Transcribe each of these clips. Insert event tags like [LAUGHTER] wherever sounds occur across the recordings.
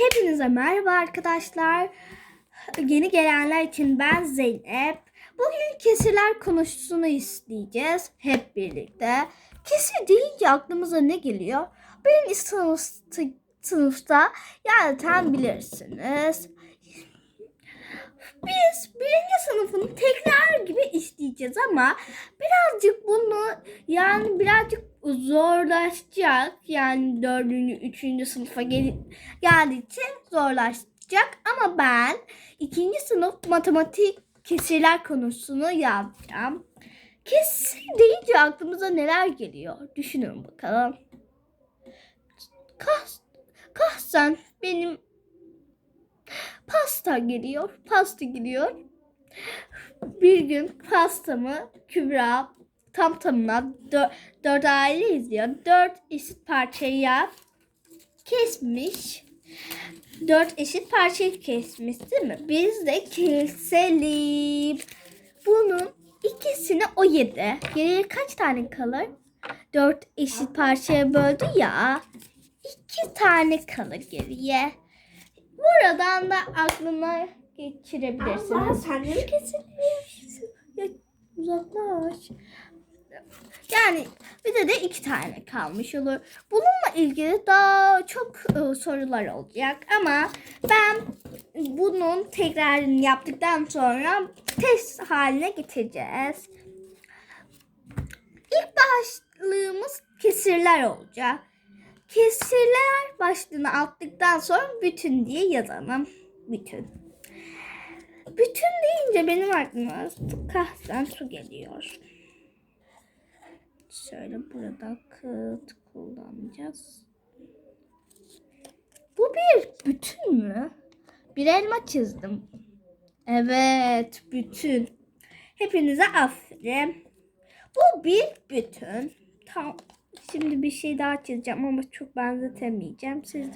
Hepinize merhaba arkadaşlar. Yeni gelenler için ben Zeynep. Bugün kesirler konusunu isteyeceğiz hep birlikte. Kesir deyince aklımıza ne geliyor? Birinci sınıf, sınıfta zaten bilirsiniz. Biz birinci sınıfın tekrar gibi isteyeceğiz ama birazcık bunu yani birazcık zorlaşacak. Yani dördüncü, üçüncü sınıfa gel geldiği için zorlaşacak. Ama ben ikinci sınıf matematik kesirler konusunu yapacağım. Kesir deyince aklımıza neler geliyor? Düşünün bakalım. Kas, kahsen benim pasta geliyor. Pasta geliyor. Bir gün pastamı Kübra tam tamına dört, dört aile izliyor. Dört eşit parçaya kesmiş. Dört eşit parçayı kesmiş değil mi? Biz de keselim. Bunun ikisini o yedi. Geriye kaç tane kalır? Dört eşit parçaya böldü ya. İki tane kalır geriye. Buradan da aklına geçirebilirsiniz. Allah, sen de mi kesiliyorsun? Ya uzaklaş. Yani bize de iki tane kalmış olur. Bununla ilgili daha çok e, sorular olacak ama ben bunun tekrarını yaptıktan sonra test haline getireceğiz. İlk başlığımız kesirler olacak. Kesirler başlığını attıktan sonra bütün diye yazalım. Bütün. Bütün deyince benim aklıma su kahveden su geliyor. Şöyle burada kağıt kullanacağız. Bu bir bütün mü? Bir elma çizdim. Evet, bütün. Hepinize aferin. Bu bir bütün. Tamam. Şimdi bir şey daha çizeceğim ama çok benzetemeyeceğim. Siz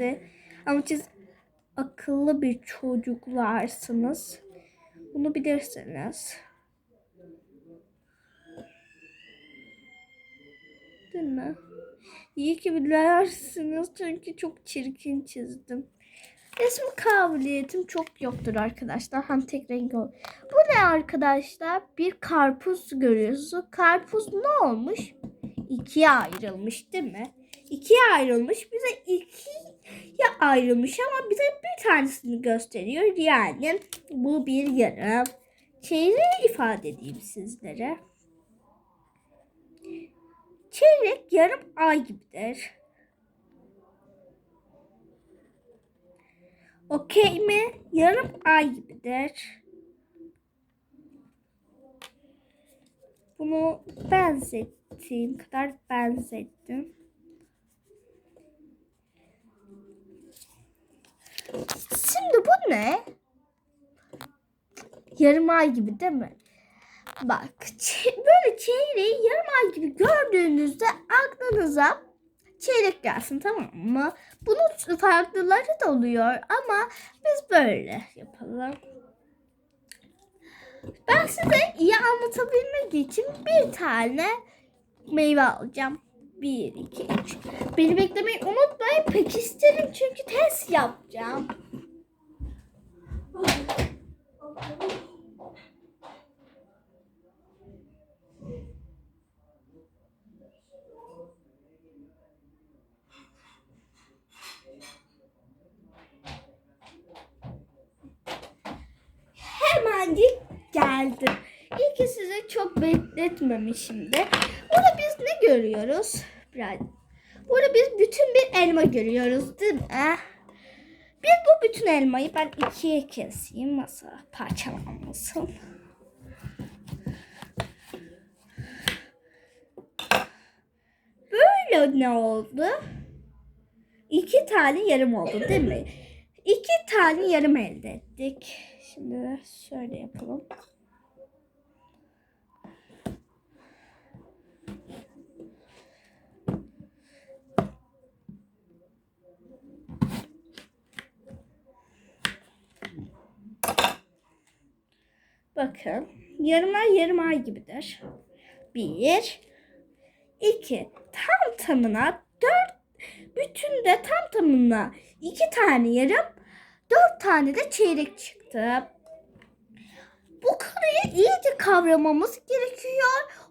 ama siz akıllı bir çocuklarsınız. Bunu bilirsiniz. Değil mi? İyi ki bilirsiniz çünkü çok çirkin çizdim. Resim kabiliyetim çok yoktur arkadaşlar. Hem tek renk ol. Bu ne arkadaşlar? Bir karpuz görüyorsunuz. Karpuz ne olmuş? İkiye ayrılmış değil mi? İkiye ayrılmış. Bize ikiye ayrılmış ama bize bir tanesini gösteriyor. Yani bu bir yarım. Çeyreği ifade edeyim sizlere. Çeyrek yarım ay gibidir. Okey mi? Yarım ay gibidir. Bunu benzettiğim kadar benzettim. Şimdi bu ne? Yarım ay gibi değil mi? Bak böyle çeyreği yarım ay gibi gördüğünüzde aklınıza çeyrek gelsin tamam mı? Bunun farklıları da oluyor ama biz böyle yapalım. Ben size iyi anlatabilmek için bir tane meyve alacağım. Bir, iki, üç. Beni beklemeyi unutmayın. Pekiştirin çünkü test yapacağım. Hemencik geldim. İyi ki sizi çok bekletmemişim de. Burada biz ne görüyoruz? Biraz. Burada biz bütün bir elma görüyoruz değil mi? Biz bu bütün elmayı ben ikiye keseyim masa parçalanmasın. Böyle ne oldu? İki tane yarım oldu değil mi? İki tane yarım elde ettik. Şimdi şöyle yapalım. Bakın yarım ay yarım ay gibidir. Bir, iki, tam tamına dört bütün de tam tamına iki tane yarım, dört tane de çeyrek çıktı. Bu konuyu iyice kavramamız gerekiyor.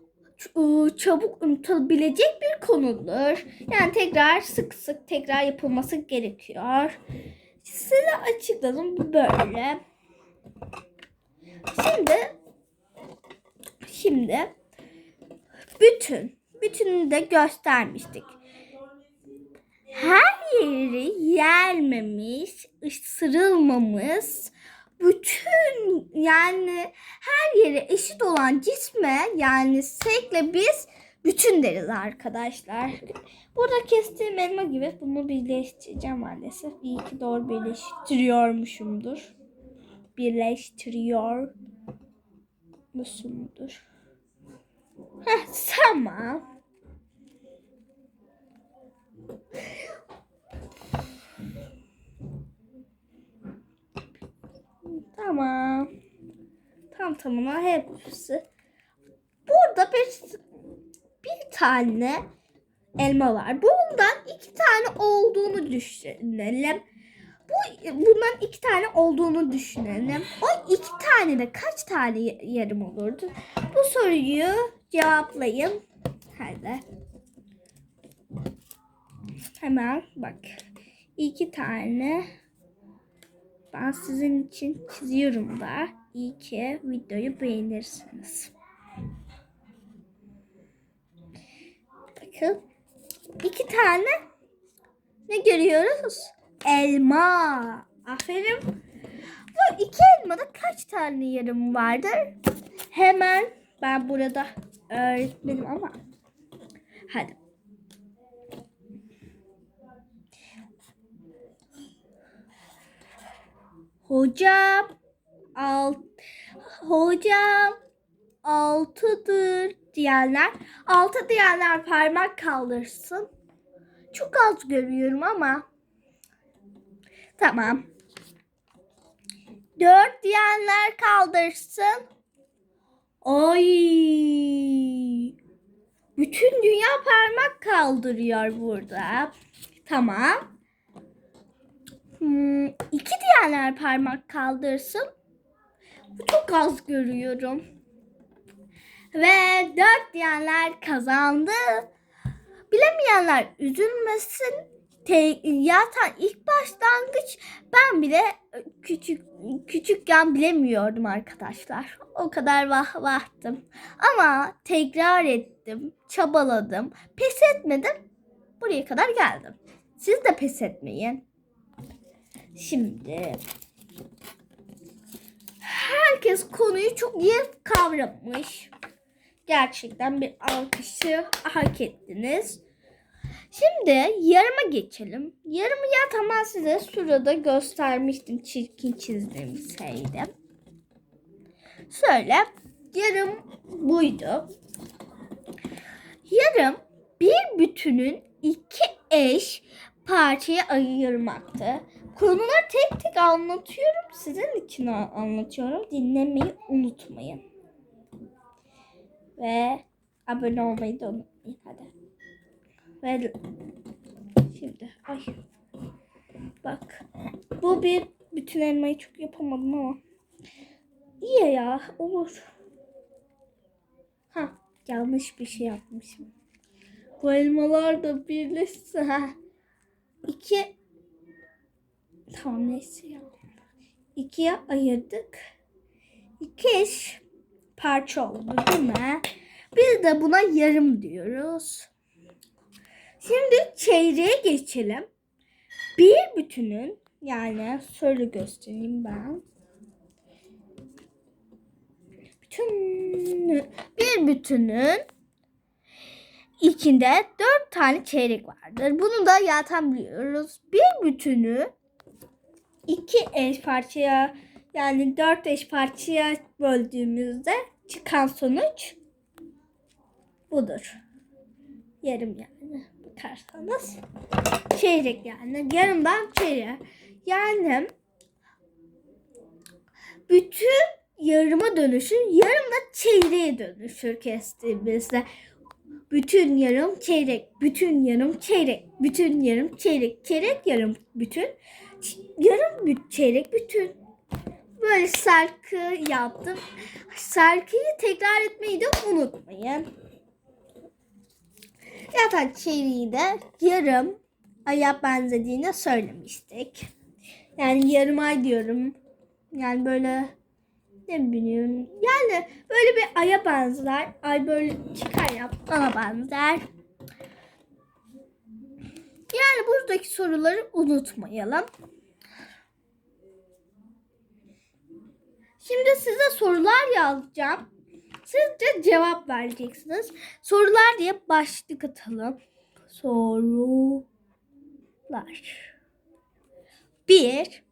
Iı, Çabuk unutulabilecek bir konudur. Yani tekrar sık sık tekrar yapılması gerekiyor. Size açıkladım bu böyle. Şimdi şimdi bütün bütününü de göstermiştik. Her yeri yermemiş, ısırılmamış, bütün yani her yere eşit olan cisme yani sekle biz bütün deriz arkadaşlar. Burada kestiğim elma gibi bunu birleştireceğim maalesef. İyi ki doğru birleştiriyormuşumdur. Birleştiriyor musundur? Heh, tamam. Tamam. Tam tamına hepsi. Burada bir, bir tane elma var. Bundan iki tane olduğunu düşünelim. Bu bundan iki tane olduğunu düşünelim. O iki tane de kaç tane yarım olurdu? Bu soruyu cevaplayın. Hadi. Hemen bak. İki tane ben sizin için çiziyorum da. İyi ki videoyu beğenirsiniz. Bakın. iki tane ne görüyoruz? Elma. Aferin. Bu iki elmada kaç tane yarım vardır? Hemen ben burada öğretmenim ama. Hadi. Hocam alt hocam altıdır diyenler altı diyenler parmak kaldırsın. Çok az görüyorum ama tamam. Dört diyenler kaldırsın. Ay. Bütün dünya parmak kaldırıyor burada. Tamam. Hmm, iki diyenler parmak kaldırsın. Bu çok az görüyorum. Ve dört diyenler kazandı. Bilemeyenler üzülmesin. Te, zaten ilk başlangıç ben bile küçük küçükken bilemiyordum arkadaşlar. O kadar vah vahtım. Ama tekrar ettim, çabaladım, pes etmedim. Buraya kadar geldim. Siz de pes etmeyin. Şimdi herkes konuyu çok iyi kavramış. Gerçekten bir alkışı hak ettiniz. Şimdi yarıma geçelim. Yarımı ya tamam size şurada göstermiştim çirkin çizdiğim şeydi. Şöyle yarım buydu. Yarım bir bütünün iki eş parçaya ayırmaktı. Konuları tek tek anlatıyorum. Sizin için anlatıyorum. Dinlemeyi unutmayın. Ve abone olmayı da unutmayın. Hadi. Ve şimdi ay. Bak. Bu bir bütün elmayı çok yapamadım ama. İyi ya olur. Ha yanlış bir şey yapmışım. Bu elmalar da birleşse ha. İki Tamam neyse ya. İkiye ayırdık. İki parça oldu değil mi? Biz de buna yarım diyoruz. Şimdi çeyreğe geçelim. Bir bütünün yani şöyle göstereyim ben. Bütün bir bütünün içinde dört tane çeyrek vardır. Bunu da zaten biliyoruz. Bir bütünü iki eş parçaya yani dört eş parçaya böldüğümüzde çıkan sonuç budur. Yarım yani bakarsanız. Çeyrek yani. Yarımdan çeyrek. Yani bütün yarıma dönüşür. Yarım da çeyreğe dönüşür kestiğimizde. bütün yarım çeyrek, bütün yarım çeyrek, bütün yarım çeyrek, çeyrek yarım bütün, yarım çeyrek bütün. Böyle şarkı yaptım. Şarkıyı tekrar etmeyi de unutmayın. Zaten çeyreği de yarım aya benzediğini söylemiştik. Yani yarım ay diyorum. Yani böyle ne bileyim. Yani böyle bir aya benzer. Ay böyle çıkar ya bana benzer. Yani buradaki soruları unutmayalım. Şimdi size sorular yazacağım. Siz de cevap vereceksiniz. Sorular diye başlık atalım. Sorular. Bir.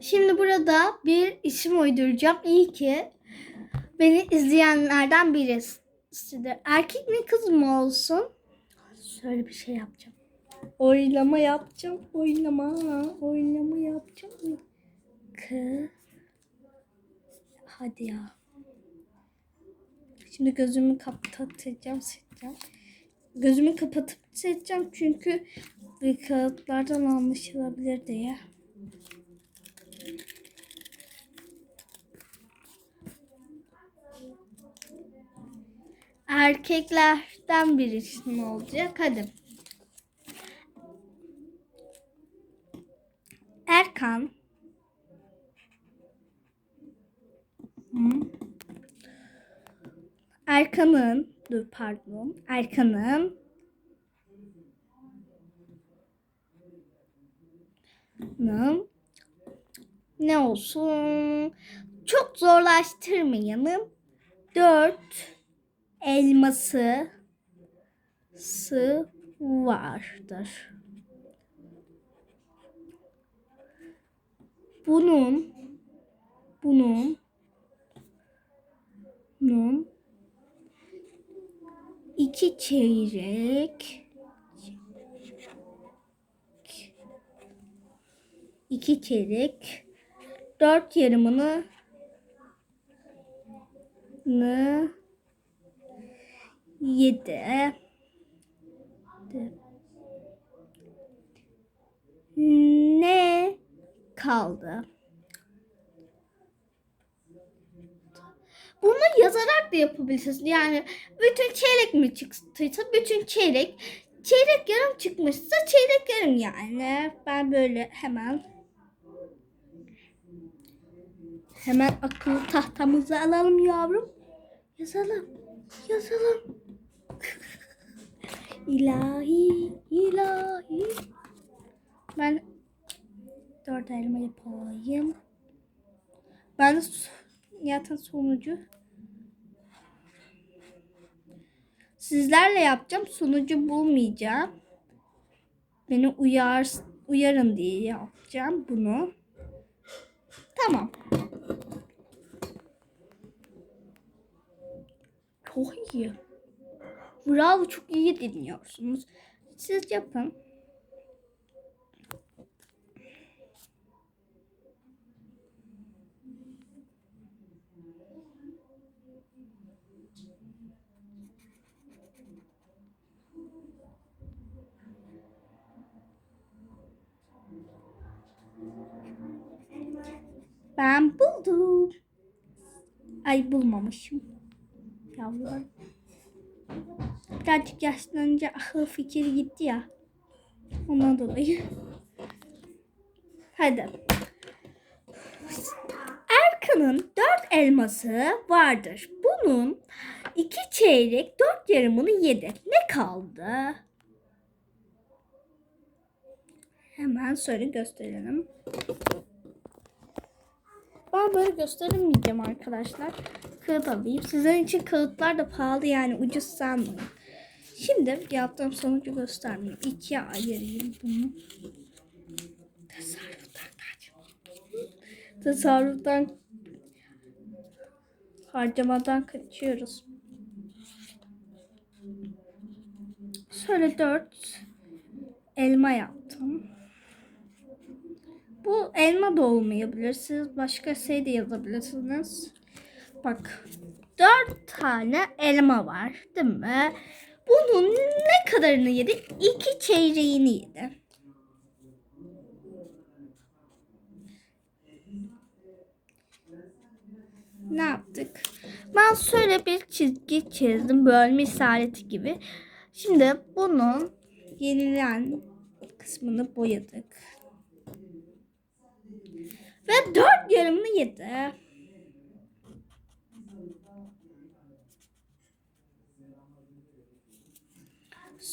Şimdi burada bir isim uyduracağım. İyi ki beni izleyenlerden birisidir. Erkek mi kız mı olsun? Şöyle bir şey yapacağım. Oylama yapacağım. Oylama. Oylama yapacağım. Kız. Hadi ya. Şimdi gözümü kapatacağım, seçeceğim. Gözümü kapatıp seçeceğim çünkü kağıtlardan anlaşılabilir diye. Erkeklerden birisi olacak? Hadi. Hı. Erkan'ın, dur pardon, Erkan'ın Nın ne olsun? Çok zorlaştırmayalım. Dört elması sı vardır. Bunun bunun bunun iki çeyrek iki çeyrek dört yarımını nı yedi. Ne kaldı? Bunu yazarak da yapabilirsiniz. Yani bütün çeyrek mi çıktıysa bütün çeyrek, çeyrek yarım çıkmışsa çeyrek yarım yani. Ben böyle hemen hemen akıllı tahtamızı alalım yavrum. Yazalım. Yazalım. [LAUGHS] ilahi, ilahi. Ben dört elma yapayım. Ben de zaten sonucu sizlerle yapacağım. Sonucu bulmayacağım. Beni uyar uyarın diye yapacağım bunu. Tamam. Çok iyi. Bravo çok iyi dinliyorsunuz. Siz yapın. Ben buldum. Ay bulmamışım. Yavrularım. Birazcık yaşlanınca akıl fikri gitti ya. Ondan dolayı. Hadi. Erkan'ın dört elması vardır. Bunun iki çeyrek dört yarımını yedi. Ne kaldı? Hemen soru gösterelim. Ben böyle gösteremeyeceğim arkadaşlar. Kağıt alayım. Sizin için kağıtlar da pahalı yani ucuz sanmayın. Şimdi yaptığım sonucu göstermeyeyim. İkiye ayırayım bunu. Tasarruftan kaç. Tasarruftan harcamadan kaçıyoruz. Şöyle dört elma yaptım. Bu elma da olmayabilir. Siz başka şey de yazabilirsiniz. Bak. Dört tane elma var. Değil mi? Bunun ne kadarını yedi? İki çeyreğini yedi. Ne yaptık? Ben şöyle bir çizgi çizdim. Bölme işareti gibi. Şimdi bunun yenilen kısmını boyadık. Ve dört yarımını yedi.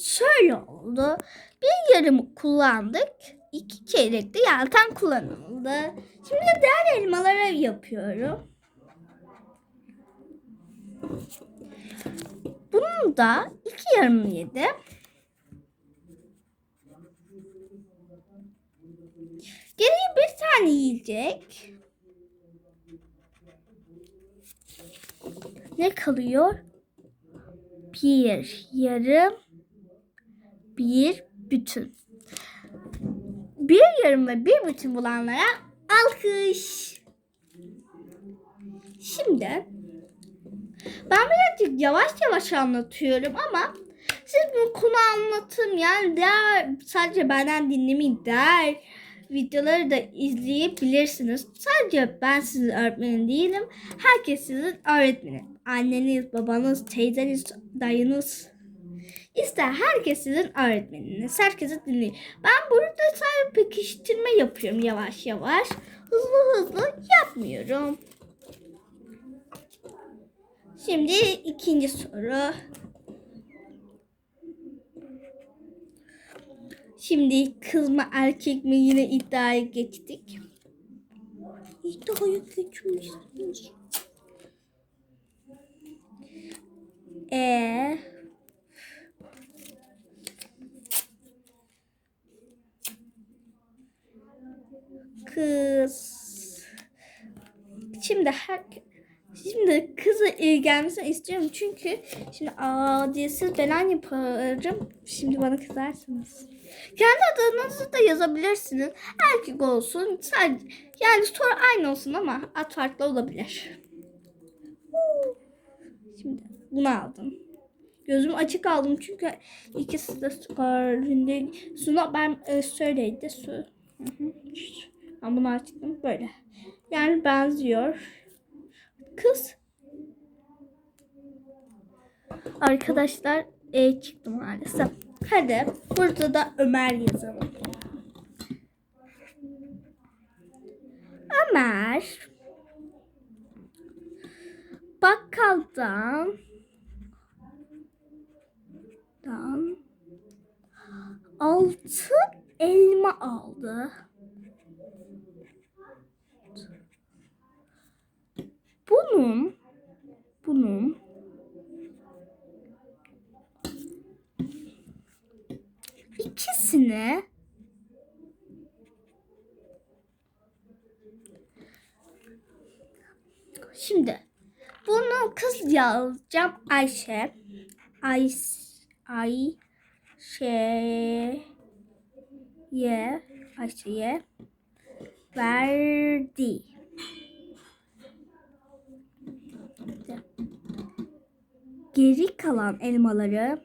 Şöyle oldu. Bir yarımı kullandık. İki çeyrek de yelten kullanıldı. Şimdi diğer elmaları yapıyorum. Bunun da iki yarımını yedi. Geriye bir tane yiyecek. Ne kalıyor? Bir yarım, bir bütün. Bir yarım ve bir bütün bulanlara alkış. Şimdi ben birazcık yavaş yavaş anlatıyorum ama siz bu konu anlatım yani der, sadece benden dinlemeyin der videoları da izleyebilirsiniz. Sadece ben sizin öğretmenin değilim. Herkes sizin öğretmeni. Anneniz, babanız, teyzeniz, dayınız. İşte herkes sizin öğretmeniniz. Herkesi dinleyin. Ben burada sadece pekiştirme yapıyorum yavaş yavaş. Hızlı hızlı yapmıyorum. Şimdi ikinci soru. Şimdi kız mı erkek mi yine iddiaya geçtik. İddiaya geçmişsiniz. Ee, kız. Şimdi her Şimdi kızı ilgilenmesini istiyorum çünkü şimdi aa diye siz ben yaparım. Şimdi bana kızarsınız. Kendi adınızı da yazabilirsiniz. Erkek olsun. Sadece, yani soru aynı olsun ama ad farklı olabilir. Şimdi bunu aldım. Gözüm açık aldım çünkü ikisi de skorunda. Suna ben e, söyleydi su. Hı hı. Ben bunu açtım böyle. Yani benziyor. Kız. Arkadaşlar E çıktı maalesef. Hadi burada da Ömer yazalım. Ömer bakkaldan dan altı elma aldı. Bunun bunun ikisini Şimdi bunu kız yazacağım Ayşe. Ay Ayşe'ye Ayşe'ye verdi. Geri kalan elmaları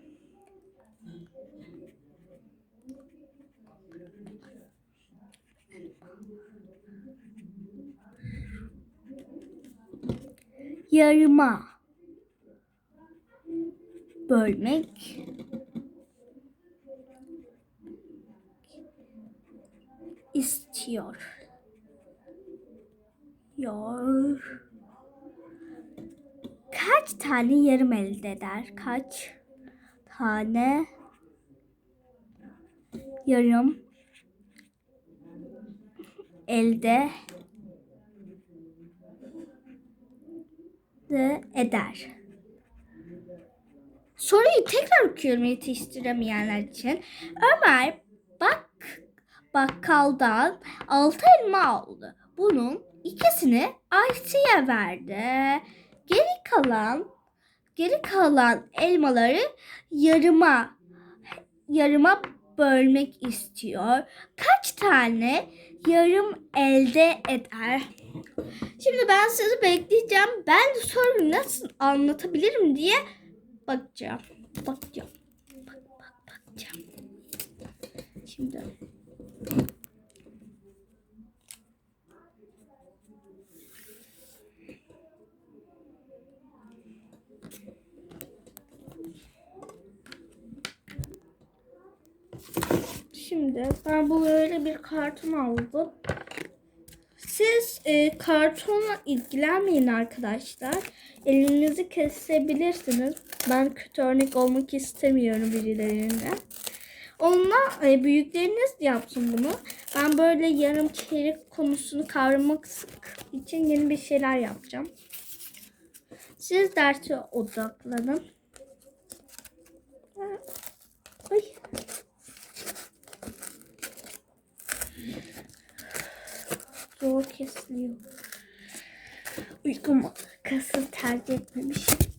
yarıma bölmek istiyor. Yor. Kaç tane yarım elde eder? Kaç tane yarım elde de eder. Soruyu tekrar okuyorum yetiştiremeyenler için. Ömer bak bakkaldan altı elma aldı. Bunun ikisini Ayşe'ye verdi. Geri kalan geri kalan elmaları yarıma yarıma bölmek istiyor. Kaç tane yarım elde eder. Şimdi ben sizi bekleyeceğim. Ben de soruyu nasıl anlatabilirim diye bakacağım. Bakacağım. Bak, bak, bakacağım. Şimdi. Şimdi ben bu böyle bir karton aldım. Siz e, kartonla ilgilenmeyin arkadaşlar. Elinizi kesebilirsiniz. Ben kötü örnek olmak istemiyorum birilerine. Onunla e, büyükleriniz yapsın bunu. Ben böyle yarım çeyrek konusunu kavramak için yeni bir şeyler yapacağım. Siz derse odaklanın. Ay. Zor kesiliyor. Uykum kasım tercih etmemişim.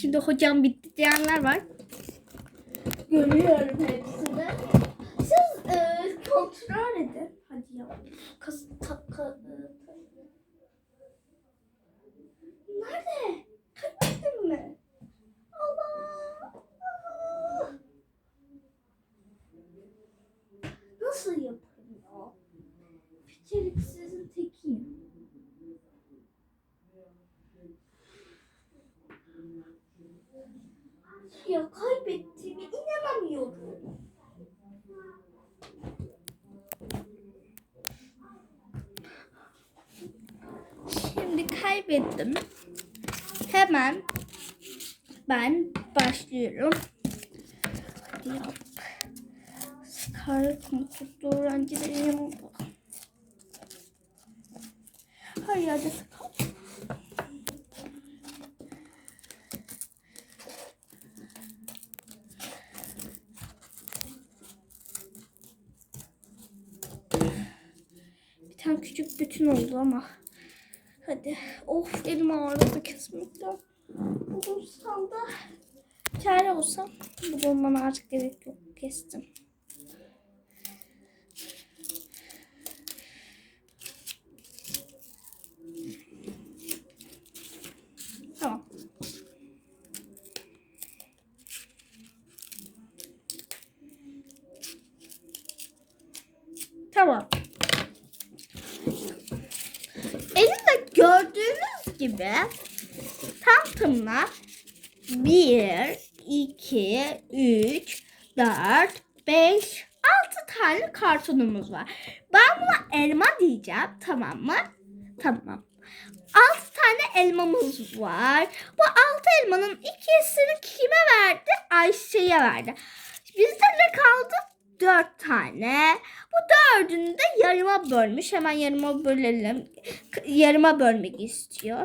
Şimdi hocam bitti diyenler var. Görüyorum hepsini. Siz e, kontrol edin. Hadi ya. Kas, ta, ka, e, Nerede? Kaybettin mi? Allah! Nasıl yaparım Ya kaybettiğime inanamıyorum. Şimdi kaybettim. Hemen ben başlıyorum. Hadi ya. Scarlet mutlu öğrencilerim. Hayır hadi Scarlet. Tane küçük bütün oldu ama. Hadi. Of elim ağrıdı kesmekten. Bulursam da çare olsam bu bulmana artık gerek yok. Kestim. Tamam. Tamam. Elimde gördüğünüz gibi tam tamına 1, 2, 3, 4, 5, 6 tane kartonumuz var. Ben buna elma diyeceğim tamam mı? Tamam. 6 tane elmamız var. Bu 6 elmanın ikisini kime verdi? Ayşe'ye verdi. Bizde ne kaldı? 4 tane. Bu dördünü de yarıma bölmüş. Hemen yarıma bölelim. Yarıma bölmek istiyor.